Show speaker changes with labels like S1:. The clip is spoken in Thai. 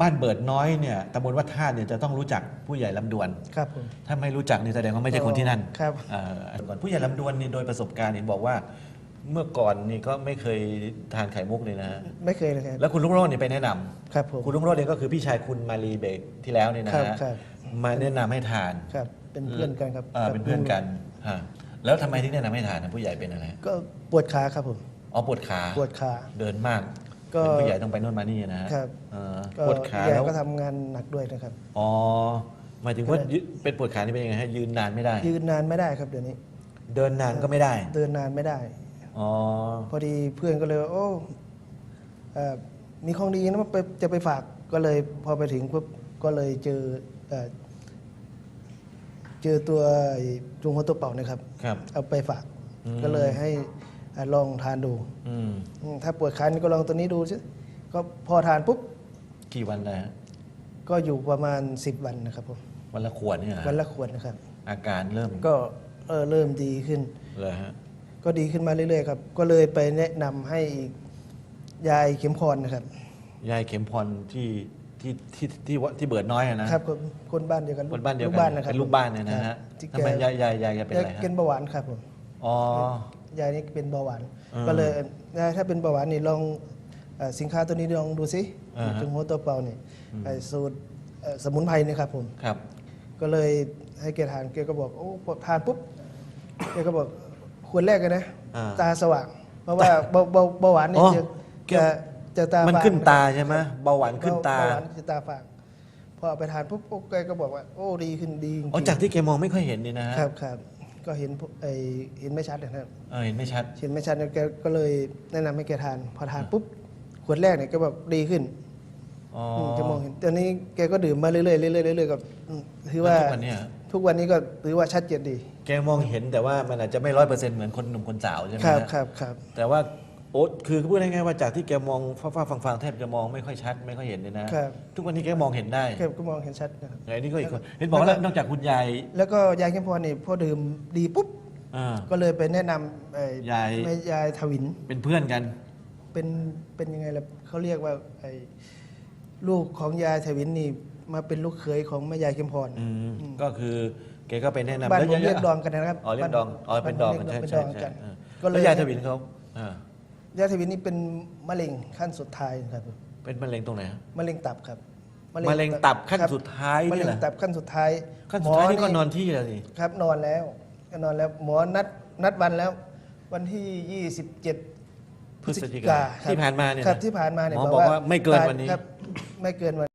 S1: บ้านเบิดน้อยเนี่ยตำบลวัดท่าเนี่ยจะต้องรู้จักผู้ใหญ่ลำดวน
S2: ครับผม
S1: ถ้าไม่รู้จักนี่แสดงว่าไม่ใช่คนที่นั่น
S2: ครับ
S1: เอ่อก่อนผู้ใหญ่ลำดวนนี่โดยประสบการณ์เห็นบอกว่า เมื่อก่อนนี่ก็ไม่เคยทานไข่มุกเลยนะฮะ
S2: ไม่เคยเลยครับ
S1: แล้วคุณลุงโรจน์นี่ไปแนะนำ
S2: ครับผม
S1: คุณลุงโรจน์เนี่ยก็คือพี่ชายคุณมารีเบรกที่แล้วนี่นะครับฮะ
S2: ครับ
S1: มาแนะนำให้ทาน
S2: ครับ เป็นเพื่อนกันครับ
S1: อ่าเป็นเพื่อนกันฮะแล้วทำไมถึงแนะนำให้ทานนะผู้ใหญ่เป็นอะไร
S2: ก็ปวดขาครับผม
S1: อ๋อปวดขา
S2: ปวดขา
S1: เดินมาก
S2: ก็
S1: เป็นผู้ใหญ่ต้องไปโน่นมานี่นะฮะ
S2: ครับ
S1: เออ
S2: ก็
S1: ปวดขา
S2: แก
S1: แล้ว
S2: ก็ทำงานหนักด้วยนะครับ
S1: อ๋อหมายถึงว่ายืเป็นปวดขานี่เป็นยังไงฮะยืนนานไม่ได้
S2: ยืนนานไม่ได้ครับเดี๋ยวนี้
S1: เดินนานก็ไม่ได้
S2: เดินนานไม่ได้
S1: อ๋อ
S2: พอดีเพื่อนก็เลยว่าโอ้เอ่อมีของดีนะมาไปจะไปฝากก็เลยพอไปถึงปุ๊บก็เลยเจอเอ่อเจอตัวไอ้จุงหัวตัวเป่าเนะครับ
S1: ครับ
S2: เอาไปฝาก
S1: อืม
S2: ก็เลยให้อะ ลองทานดู
S1: อืม
S2: อืมถ้าปวดขานี่ก็ลองตัวนี้ดูสิก็พอทานปุ๊บ
S1: กี่วันนะฮะ
S2: ก็อยู่ประมาณ 10 วันนะครับผม
S1: วันละขวดเนี่ยเหรอ
S2: วันละขวดนะครับ
S1: อาการเริ่ม
S2: ก็เออเริ่มดีขึ้น
S1: เลยฮะ
S2: ก็ดีขึ้นมาเรื่อยๆครับ ก็เลยไปแนะนำให้อีกยายเข็มพรนะครับ
S1: ยายเข็มพรที่ที่ที่ที่วัดที่เบิดน้อยอะนะครับ
S2: คนคนบ้านเดียวกัน
S1: คนบ้านเดียว
S2: ลู
S1: กั
S2: กบ้านนะครับ
S1: เป็นลูกบ้านเนี่ยนะ
S2: ครั
S1: ฮะ
S2: บที่
S1: ทำไม
S2: แก
S1: ยายยายยายแกเป็นอะไร
S2: แก
S1: ฮะ
S2: เป็นเบาหวานครับผม
S1: อ๋อ
S2: ยายนี่เป็นเบาหวาน
S1: อืม
S2: ก็เลยยายถ้าเป็นเบาหวานนี่ลองเอ่อสินค้าตัวนี้ลองดูสิ
S1: อ่าฮะ
S2: จุงหัวตัวเปล่านี่ไอ้สูตรเอ่อสมุนไพรนี่ครับผม
S1: ครับ
S2: ก็เลยให้แกทานแกก็บอกโอ้พอทานปุ๊บแกก็บอกควรแรกเลยนะ
S1: อ่า
S2: ตาสว่าง เพราะว่าเบาเบาเบาหวานนี่
S1: อ๋อ
S2: จะ
S1: แก
S2: จะจะตา
S1: มัน
S2: ฝด
S1: ขึ้น
S2: นะ
S1: ตาใช่ไหมเบาหวานขึ้นตา
S2: เบาหวานจะตาฝางพอเอาไปทานปุ๊บโอ้แกก็บอกว่า โอ้ดีขึ้นดีจริงๆ
S1: อ๋อจากที่แกมองไม่ค่อยเห็นนี่นะฮะ
S2: ครับครับ ก็เห็นพวกไอเห็นไม่ชัดนะครับ
S1: เออเห็นไม่ชัด
S2: เห็นไม่ชัดเนี่ยแกก็เลยแนะนำให้แกทาน พอทานปุ๊บขวดแรกเนี่ยก็แบบดีขึ้น
S1: อ๋อ
S2: มจะมองเห็นตอนนี้แกก็ดื่มมาเรื่อยๆเรื่อยๆเรื่อยๆกับอืมถือว่า
S1: แล้วทุกวันเนี้ย
S2: ทุกวันนี้ก็ถือว่าชัดเจนดี
S1: แกมองเห็นแต่ว่ามันอาจจะไม่ร้อยเปอร์เซ็นต์เหมือนคนหนุ่มคนสาวใช่ไหม
S2: ครับ
S1: ฮะ
S2: ครับครับ
S1: แต่ว่า โอ๊ตคือพูดง่ายๆว่าจากที่แกมองฟ้าๆฟังๆแทบจะมองไม่ค่อยชัดไม่ค่อยเห็นเลยนะ ครับ ทุกวันนี้แกมองเห็นได้
S2: แกก็มองเห็นชัดนะครับ
S1: ไอ้นี่ก็อีกคนเห็นบอกว่าแล้วนอกจากคุณยาย
S2: แล้วก็ยายเข้มพรนี่พอดื่มดีปุ๊บ
S1: อ่า
S2: ก็เลยไปแนะนำไอ้
S1: ยาย
S2: แม่ยายทวิน
S1: เป็นเพื่อนกัน
S2: เป็นเป็นยังไงล่ะเขาเรียกว่าไอ้ลูกของยายทวินนี่มาเป็นลูกเขยของแม่ยายเข้มพร
S1: อืมก็คือแกก็ไปแนะนำ
S2: บ้าน
S1: แล้ว
S2: ผมเรียก
S1: ๆ
S2: ดองกันนะครับ
S1: อ๋อเรียกดองอ๋อเป็นดองกัน
S2: บ้า
S1: ใช่
S2: ผมเป็น
S1: ใช่
S2: ดอง
S1: ใช่
S2: กัน
S1: เออ
S2: ก็เลย
S1: แล้วยายทวินเขาอ่า ยา
S2: ยทวินนี่เป็นมะเร็งขั้นสุดท้ายครับ
S1: เป็นมะเร็งตรงไหนฮะ
S2: มะเร็งตับครับ
S1: มะเร็งตับขั้น
S2: ครับ
S1: สุดท้าย
S2: มะ
S1: นี่
S2: เร็ง
S1: เหรอ
S2: ตับขั้นสุดท้าย
S1: ขั้นสุดท้ายนี่ก็
S2: หม
S1: นอนที่แล้วสิ
S2: ครับ นอนแล้วก็นอนแล้วหมอนัดนัดวันแล้ว วันที่ 27
S1: พฤศจิกา
S2: ครับ
S1: ที่ผ่านมาเนี่ย
S2: ครับ
S1: นะ
S2: ที่ผ่านมาเนี่ย
S1: หมอบอกว่าไม่เกินวันนี้
S2: ครับ ไม่เกินวัน